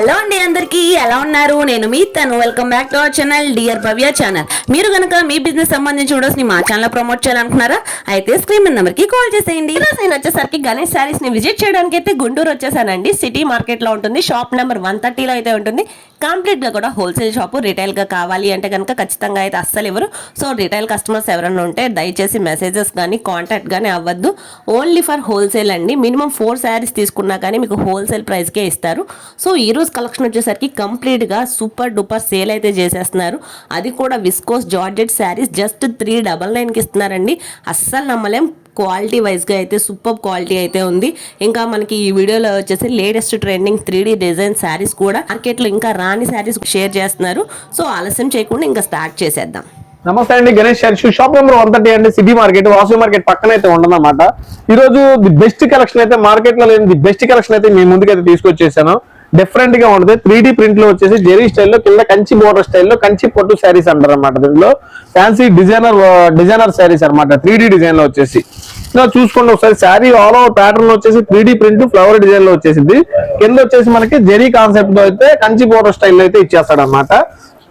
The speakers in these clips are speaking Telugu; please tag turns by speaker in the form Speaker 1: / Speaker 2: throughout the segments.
Speaker 1: హలో అండి అందరికీ ఎలా ఉన్నారు? నేను మీ తను. Welcome back to our channel dear Bhavya channel మీరు కనుక మీ బిజినెస్ సంబంధించి వీడియోస్ని మా ఛానల్ ప్రమోట్ చేయాలనుకున్నారా అయితే స్క్రీన్ నెంబర్కి కాల్ చేసేయండి.
Speaker 2: నేను వచ్చేసరికి గణేష్ శారీస్ని విజిట్ చేయడానికి అయితే గుంటూరు వచ్చేసానండి. సిటీ మార్కెట్లో ఉంటుంది. షాప్ నెంబర్ వన్ థర్టీలో అయితే ఉంటుంది. కంప్లీట్గా కూడా హోల్సేల్ షాప్ రిటైల్గా కావాలి అంటే కనుక ఖచ్చితంగా అయితే అస్సలు ఇవ్వరు. సో రిటైల్ కస్టమర్స్ ఎవరైనా ఉంటే దయచేసి మెసేజెస్ కానీ కాంటాక్ట్ కానీ అవ్వద్దు. ఓన్లీ ఫర్ హోల్సేల్ అండి. మినిమం ఫోర్ శారీస్ తీసుకున్నా కానీ మీకు హోల్సేల్ ప్రైస్కే ఇస్తారు. సో ఈ విస్కోస్ కలెక్షన్ వచ్చేసరికి కంప్లీట్గా సూపర్ డూపర్ సేల్ అయితే చేసేస్తున్నారు. అది కూడా viscose georgette sarees just three double నైన్కి ఇస్తున్నారండి. అస్సలు నమ్మలేం. క్వాలిటీ వైజ్గా అయితే సూపర్ క్వాలిటీ అయితే ఉంది. ఇంకా మనకి ఈ వీడియోలో వచ్చేసి latest trending three design sarees కూడా మార్కెట్లో ఇంకా రాని శారీస్ షేర్ చేస్తున్నారు. సో ఆలస్యం చేయకుండా ఇంకా స్టార్ట్ చేసేద్దాం.
Speaker 3: నమస్తే అండి. Ganesh saree shop number one thirty అండి. సిటీ మార్కెట్ వాసు మార్కెట్ పక్కన అయితే ఉండదన్నమాట. ఈ రోజు ది బెస్ట్ కలెక్షన్ అయితే మార్కెట్లో లేని ది బెస్ట్ కలెక్షన్ అయితే మీ ముందుకైతే తీసుకొచ్చేసాను. డిఫరెంట్గా ఉంటుంది త్రీ డి ప్రింట్లో వచ్చేసి జెరీ స్టైల్లో కింద కంచి బోర్డర్ స్టైల్లో కంచి పొట్టు శారీస్ అంటారు అనమాట దీంట్లో ఫ్యాన్సీ డిజైనర్ డిజైనర్ శారీస్ అన్నమాట. త్రీ డి డిజైన్లో వచ్చేసి. చూసుకోండి ఒకసారి. శారీ ఆల్ ఓవర్ ప్యాటర్న్ వచ్చేసి త్రీ డి ప్రింట్ ఫ్లవర్ డిజైన్లో వచ్చేసింది. కింద వచ్చేసి మనకి జెరీ కాన్సెప్ట్లో అయితే కంచి బోర్డర్ స్టైల్లో అయితే ఇచ్చేస్తాడు అనమాట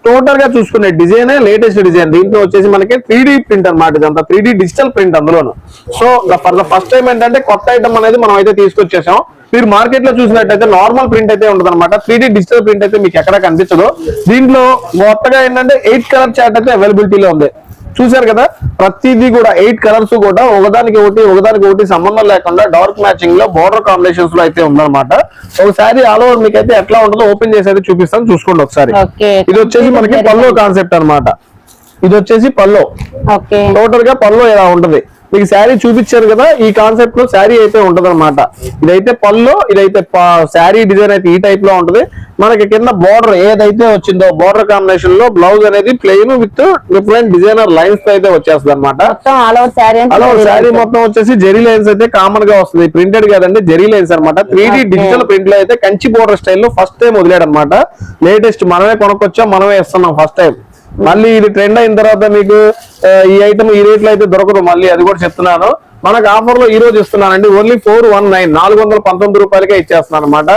Speaker 3: టోటల్గా చూసుకునే డిజైన్ లేటెస్ట్ డిజైన్ దీంట్లో వచ్చేసి మనకి త్రీ డి ప్రింట్ అనమాట ఇదంతా. త్రీ డి డిజిటల్ ప్రింట్ అందులోను. So for the first time ఏంటంటే కొత్త ఐటమ్ అనేది మనం అయితే తీసుకొచ్చేసాం. మీరు మార్కెట్లో చూసినట్టయితే నార్మల్ ప్రింట్ అయితే ఉంటుంది అనమాట డిజిటల్ ప్రింట్ అయితే మీకు ఎక్కడ కనిపించదు. దీంట్లో కొత్తగా ఏంటంటే ఎయిట్ కలర్ చార్ట్ అయితే అవైలబిలిటీలో ఉంది. చూశారు కదా? ప్రతిదీ కూడా ఎయిట్ కలర్స్ కూడా ఒకదానికి ఒకటి ఒకదానికి ఒకటి సంబంధం లేకుండా డార్క్ మ్యాచింగ్లో బోర్డర్ కాంబినేషన్స్లో అయితే ఉందన్నమాట. ఒకసారి ఆల్ ఓవర్ మీకు అయితే ఎట్లా ఉంటుందో ఓపెన్ చేసి అయితే చూపిస్తాను. చూసుకోండి ఒకసారి. ఇది వచ్చేసి మనకి పల్లో కాన్సెప్ట్ అన్నమాట. ఇది వచ్చేసి పల్లో. టోటల్గా పల్లో ఇలా ఉంటది? మీకు శారీ చూపించారు కదా ఈ కాన్సెప్ట్లో శారీ అయితే ఉంటది అనమాట ఇదైతే పల్లో ఇదైతే శారీ డిజైన్ అయితే ఈ టైప్లో ఉంటది. మనకి కింద బోర్డర్ ఏదైతే వచ్చిందో బోర్డర్ కాంబినేషన్లో బ్లౌజ్ అనేది ప్లెయిన్ విత్ డిఫరెంట్ డిజైనర్ లైన్స్తో అయితే వచ్చేస్తుంది అనమాట అలా శారీ మొత్తం వచ్చేసి జెరీ లైన్స్ అయితే కామన్గా వస్తుంది. ప్రింటెడ్ కాదండి జెరీ లైన్స్ అనమాట త్రీ డిజిటల్ ప్రింట్లో అయితే కంచి బోర్డర్ స్టైల్లో ఫస్ట్ టైం వదిలేడు అనమాట లేటెస్ట్ మనమే కొనుక్కొచ్చాం మనమే ఇస్తున్నాం ఫస్ట్ టైం మళ్ళీ ఇది ట్రెండ్ అయిన తర్వాత మీకు ఈ ఐటమ్ ఈ రేట్లో అయితే దొరకదు. మళ్ళీ అది కూడా చెప్తున్నాను. మనకు ఆఫర్లో ఈ రోజు ఇస్తున్నానండి. ఓన్లీ ఫోర్ వన్ నైన్ నాలుగు వందల పంతొమ్మిది రూపాయలకే ఇచ్చేస్తున్నాను అనమాట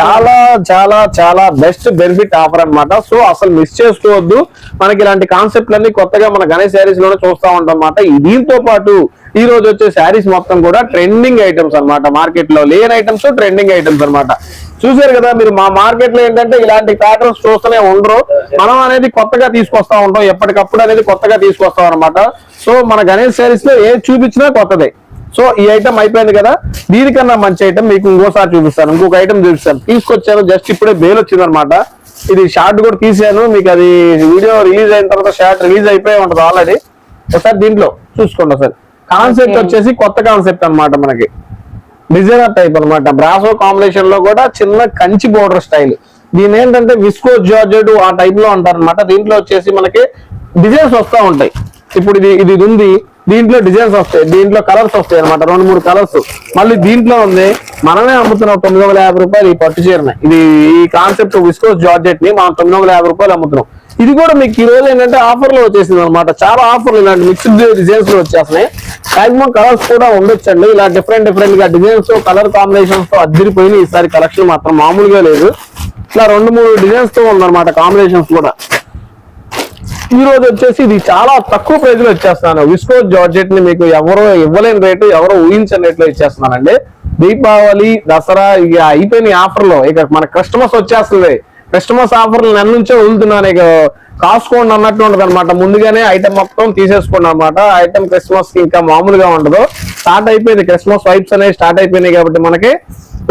Speaker 3: చాలా చాలా చాలా బెస్ట్ బెనిఫిట్ ఆఫర్ అన్నమాట. సో అసలు మిస్ చేసుకోవద్దు. మనకి ఇలాంటి కాన్సెప్ట్లన్నీ కొత్తగా మన గణేష్ శారీస్లోనే చూస్తా ఉంటాం అన్నమాట. ఈ దీంతో పాటు ఈ రోజు వచ్చే శారీస్ మొత్తం కూడా ట్రెండింగ్ ఐటమ్స్ అన్నమాట. మార్కెట్లో లేని ఐటమ్స్ ట్రెండింగ్ ఐటమ్స్ అన్నమాట. చూసారు కదా మీరు మా మార్కెట్లో ఏంటంటే ఇలాంటి ప్యాటర్న్స్ చూస్తూనే ఉండరు. మనం అనేది కొత్తగా తీసుకొస్తా ఉంటాం ఎప్పటికప్పుడు అనేది కొత్తగా తీసుకొస్తాం అనమాట సో మన గణేష్ శారీస్లో ఏ చూపించినా కొత్తదే. సో ఈ ఐటమ్ అయిపోయింది కదా. దీనికన్నా మంచి ఐటమ్ మీకు ఇంకోసారి చూపిస్తాను. ఇంకొక ఐటమ్ చూపిస్తాను. తీసుకొచ్చాను జస్ట్ ఇప్పుడే బేల్ వచ్చింది అనమాట ఇది షార్ట్ కూడా తీసాను. మీకు అది వీడియో రిలీజ్ అయిన తర్వాత షార్ట్ రిలీజ్ అయిపోయి ఉంటుంది ఆల్రెడీ ఒకసారి దీంట్లో చూసుకోండి ఒకసారి. కాన్సెప్ట్ వచ్చేసి కొత్త కాన్సెప్ట్ అన్నమాట మనకి. డిజైనర్ టైప్ అన్నమాట. బ్రాసో కాంబినేషన్లో కూడా చిన్న కంచి బోర్డర్ స్టైల్ దీని ఏంటంటే విస్కో జార్జెట్ ఆ టైప్లో అంటారు అనమాట దీంట్లో వచ్చేసి మనకి డిజైన్స్ వస్తూ ఉంటాయి. ఇప్పుడు ఇది ఇది ఇది ఉంది. దీంట్లో డిజైన్స్ వస్తాయి. దీంట్లో కలర్స్ వస్తాయి అనమాట రెండు మూడు కలర్స్ మళ్ళీ దీంట్లో ఉంది మనమే అమ్ముతున్నాం. తొమ్మిది వందల యాభై రూపాయలు ఈ పట్టు చీరని. ఇది ఈ కాన్సెప్ట్ విస్కోస్ జార్జెట్ని మనం తొమ్మిది వందల యాభై రూపాయలు అమ్ముతున్నాం. ఇది కూడా మీకు ఈ రోజు ఏంటంటే ఆఫర్లో వచ్చేసింది అనమాట చాలా ఆఫర్లు ఇలాంటి మిక్స్డ్ డిజైన్స్లో వచ్చేస్తున్నాయి. మాక్సిమం కలర్స్ కూడా ఉండొచ్చండి. ఇలా డిఫరెంట్ డిఫరెంట్గా డిజైన్స్ కలర్ కాంబినేషన్స్తో అద్దరిపోయిన ఈసారి కలెక్షన్ మాత్రం మామూలుగా లేదు. ఇట్లా రెండు మూడు డిజైన్స్తో ఉందన్నమాట కాంబినేషన్స్ కూడా. ఈ రోజు వచ్చేసి ఇది చాలా తక్కువ ప్రైస్లో ఇచ్చేస్తున్నాను. విస్కో జార్జెట్ని మీకు ఎవరో ఇవ్వలేని రేటు ఎవరో ఊహించని రేట్లో ఇచ్చేస్తున్నానండి. దీపావళి దసరా ఇక అయిపోయిన ఆఫర్లో ఇక మన కస్టమర్స్ వచ్చేస్తుంది కస్టమర్స్ ఆఫర్లు నన్ను నుంచే వదులుతున్నాను ఇక కాసుకోండి అన్నట్టు ఉండదు అనమాట ముందుగానే ఐటమ్ మొత్తం తీసేసుకోండి అనమాట ఐటమ్ క్రిస్మస్కి ఇంకా మామూలుగా ఉండదు. స్టార్ట్ అయిపోయింది క్రిస్మస్ వైబ్స్ అనేవి స్టార్ట్ అయిపోయినాయి కాబట్టి మనకి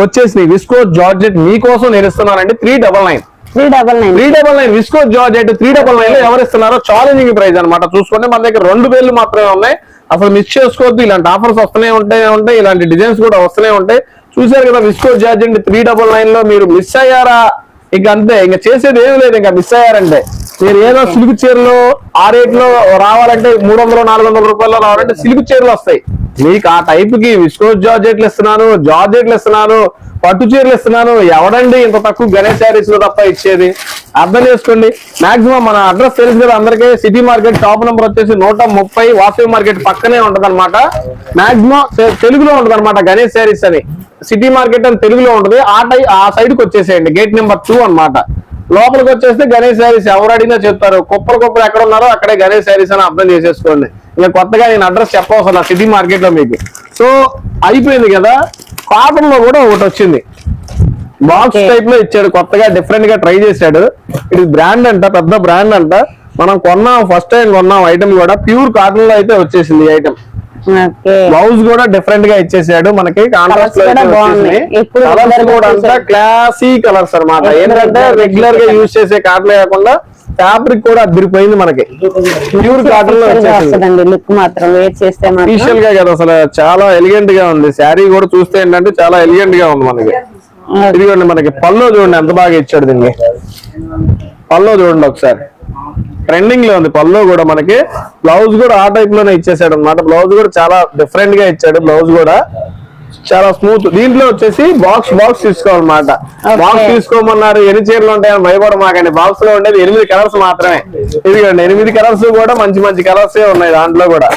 Speaker 3: వచ్చేసి విస్కో జార్జెట్ మీకోసం నేను ఇస్తున్నానండి. Three double nine
Speaker 2: three double nine
Speaker 3: three double nine viscose georgette three double నైన్లో ఎవరు ఇస్తున్నారో ఛాలెంజింగ్ ప్రైస్ అన్నమాట. చూసుకోండి మన దగ్గర రెండు వేలు మాత్రమే ఉన్నాయి. అసలు మిస్ చేసుకోవద్దు. ఇలాంటి ఆఫర్స్ వస్తూనే ఉంటాయి ఉంటాయి ఇలాంటి డిజైన్స్ కూడా వస్తూనే ఉంటాయి. చూసారు కదా విస్కో జార్జెట్ త్రీ డబల్ నైన్లో మీరు మిస్ అయ్యారా? ఇంక అంతే ఇంకా చేసేది ఏమి లేదు ఇంకా మిస్ అయ్యారంటే. మీరు ఏదో సిల్క్ చీరలు ఆ రేట్లో రావాలంటే మూడు వందలు నాలుగు వందల రూపాయలు రావాలంటే సిల్క్ చీరలు వస్తాయి. మీకు ఆ టైప్కి విస్కోస్ జార్జెట్లు ఇస్తున్నాను జార్జెట్లు ఇస్తున్నాను పట్టు చీరలు ఇస్తున్నాను. ఎవడండి ఇంత తక్కువ గణేష్ శారీస్లో తప్ప ఇచ్చేది? అర్థం చేసుకోండి. మాక్సిమం మన అడ్రస్ తెలుసు కదా అందరికీ. సిటీ మార్కెట్ షాప్ నెంబర్ వచ్చేసి నూట ముప్పై వాసవి మార్కెట్ పక్కనే ఉంటది అనమాట మాక్సిమం తెలుగులో ఉంటది అనమాట గణేష్ శారీస్ అని. సిటీ మార్కెట్ అని తెలుగులో ఉంటది. ఆ టై ఆ సైడ్కి వచ్చేసేయండి. గేట్ నెంబర్ టూ అనమాట లోపలికి వచ్చేస్తే గణేష్ శారీస్ ఎవరు అడిగినా చెప్తారు. కుప్పలు కుప్పలు ఎక్కడ ఉన్నారో అక్కడే గణేష్ శారీస్ అని అర్థం చేసేసుకోండి. ఇంకా కొత్తగా నేను అడ్రస్ చెప్పవసరం సిటీ మార్కెట్లో మీకు. సో అయిపోయింది కదా? కాటన్లో కూడా ఒకటి వచ్చింది. బాక్స్ టైప్లో ఇచ్చాడు కొత్తగా డిఫరెంట్గా ట్రై చేశాడు. ఇది బ్రాండ్ అంట పెద్ద బ్రాండ్ అంట. మనం కొన్నాం ఫస్ట్ టైం కొన్నాం ఐటమ్ కూడా. ప్యూర్ కాటన్లో అయితే వచ్చేసింది ఈ ఐటమ్ బ్లౌజ్ కూడా డిఫరెంట్గా ఇచ్చేసాడు. మనకి కాంట్రాస్ట్ కలర్స్ కూడా అంతా క్లాసీ కలర్స్ అన్నమాట. ఏంటంటే రెగ్యులర్గా యూజ్ చేసే కాటన్ కాకుండా ఫ్యాబ్రిక్ కూడా అదిరిపోయింది మనకి. ప్యూర్
Speaker 1: కాటన్లో లుక్ మాత్రం వెయిట్ చేస్తే
Speaker 3: స్పెషల్గా కదా అసలు చాలా ఎలిగెంట్గా ఉంది. శారీ కూడా చూస్తే ఏంటంటే చాలా ఎలిగెంట్గా ఉంది మనకి. ఇదిగోండి మనకి పల్లో చూడండి ఎంత బాగా ఇచ్చాడు దీన్ని. పల్లో చూడండి ఒకసారి. ట్రెండింగ్లో ఉంది. పల్లో కూడా మనకి బ్లౌజ్ కూడా ఆ టైప్లోనే ఇచ్చేసాడు అనమాట బ్లౌజ్ కూడా చాలా డిఫరెంట్గా ఇచ్చాడు. బ్లౌజ్ కూడా చాలా స్మూత్ దీంట్లో వచ్చేసి బాక్స్ బాక్స్ తీసుకోవాలన్నమాట. బాక్స్ తీసుకోమన్నారు. ఎన్ని చీరలు ఉంటాయని భయపడ మాకండి. బాక్స్లో ఉండేది ఎనిమిది కలర్స్ మాత్రమే. ఇదిగోండి ఎనిమిది కలర్స్ కూడా మంచి మంచి కలర్స్ ఉన్నాయి దాంట్లో కూడా.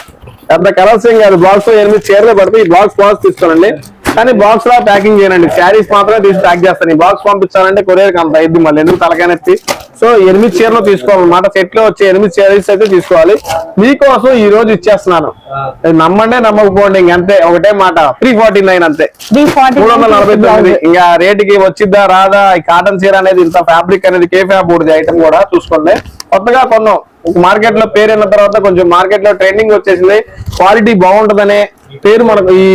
Speaker 3: పెద్ద కలర్స్ ఏం కాదు. బాక్స్లో ఎనిమిది చీరలు పడితే ఈ బాక్స్ బాక్స్ తీసుకోనండి. కానీ బాక్స్ లా ప్యాకింగ్ చేయనండి. శారీస్ మాత్రమే తీసి ప్యాక్ చేస్తాను. ఈ బాక్స్ పంపించాలంటే కొరియర్ అంత అయింది మళ్ళీ. ఎందుకు తలకానెత్తి సో ఎనిమిది చీరలు తీసుకోవాలన్నమాట సెట్లో వచ్చే ఎనిమిది శారీస్ అయితే తీసుకోవాలి. మీకోసం ఈ రోజు ఇచ్చేస్తున్నాను. నమ్మండి నమ్మకపోండి. ఇంకంతే ఒకటే మాట. త్రీ ఫార్టీ నైన్ అంతే మూడు వందల నలభై తొమ్మిది. ఇంకా రేటుకి వచ్చిద్దా రాదా? ఈ కాటన్ చీర అనేది ఇంత ఫ్యాబ్రిక్ అనేది కే ఫ్యాబ్ ఐటమ్ కూడా చూసుకోండి. కొత్తగా కొన్నాం. మార్కెట్లో పేరు అయిన తర్వాత కొంచెం మార్కెట్లో ట్రెండింగ్ వచ్చేసింది. క్వాలిటీ బాగుంటదనే పేరు మనకు ఈ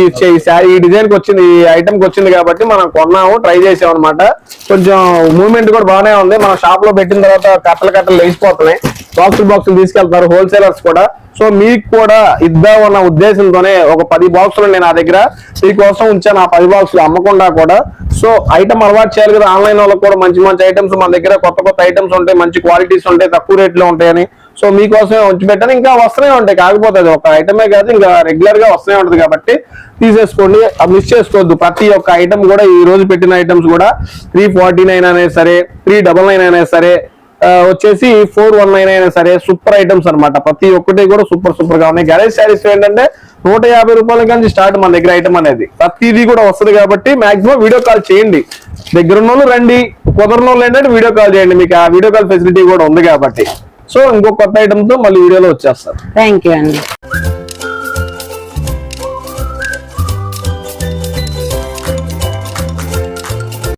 Speaker 3: ఈ డిజైన్కి వచ్చింది ఈ ఐటమ్కి వచ్చింది కాబట్టి మనం కొన్నాము ట్రై చేసాం అనమాట కొంచెం మూవ్మెంట్ కూడా బాగానే ఉంది. మన షాప్లో పెట్టిన తర్వాత కట్టలు కట్టలు లేచిపోతున్నాయి. బాక్సులు బాక్సులు తీసుకెళ్తారు హోల్సేలర్స్ కూడా. సో మీకు కూడా ఇద్దాం అన్న ఉద్దేశంతోనే ఒక పది బాక్సులు నేను నా దగ్గర. మీకోసం ఉంచాను ఆ పది బాక్సులు అమ్మకుండా కూడా. సో ఐటమ్ అలవాటు చేయాలి కదా. ఆన్లైన్ వాళ్ళకి కూడా మంచి మంచి ఐటమ్స్ మన దగ్గర కొత్త కొత్త ఐటమ్స్ ఉంటాయి మంచి క్వాలిటీస్ ఉంటాయి తక్కువ రేట్లో ఉంటాయని. సో మీకోసమే ఉంచి పెట్టాను ఇంకా వస్తూనే ఉంటాయి కాకపోతే అది ఒక ఐటమే కాదు ఇంకా రెగ్యులర్గా వస్తూనే ఉంటుంది కాబట్టి తీసేసుకోండి. మిస్ చేసుకోవద్దు. ప్రతి ఒక్క ఐటమ్ కూడా ఈ రోజు పెట్టిన ఐటమ్స్ కూడా త్రీ ఫార్టీ నైన్ అనేది సరే త్రీ డబల్ నైన్ అయినా సరే వచ్చేసి ఫోర్ వన్ నైన్ అయినా సరే సూపర్ ఐటమ్స్ అనమాట ప్రతి ఒక్కటి కూడా సూపర్ సూపర్గా ఉన్నాయి. గ్యారేజ్ శారీస్ ఏంటంటే నూట యాభై రూపాయల నుంచి స్టార్ట్ మన దగ్గర ఐటమ్ అనేది. ప్రతిదీ కూడా వస్తుంది కాబట్టి మాక్సిమం వీడియో కాల్ చేయండి. దగ్గర ఉన్న వాళ్ళు రండి. కుదరని వాళ్ళు ఏంటంటే వీడియో కాల్ చేయండి. మీకు ఆ వీడియో కాల్ ఫెసిలిటీ కూడా ఉంది కాబట్టి. సో ఇంకో కొత్త ఐటమ్తో మళ్ళీ వీడియోలో వచ్చేస్తారు.
Speaker 1: థ్యాంక్ యూ అండి.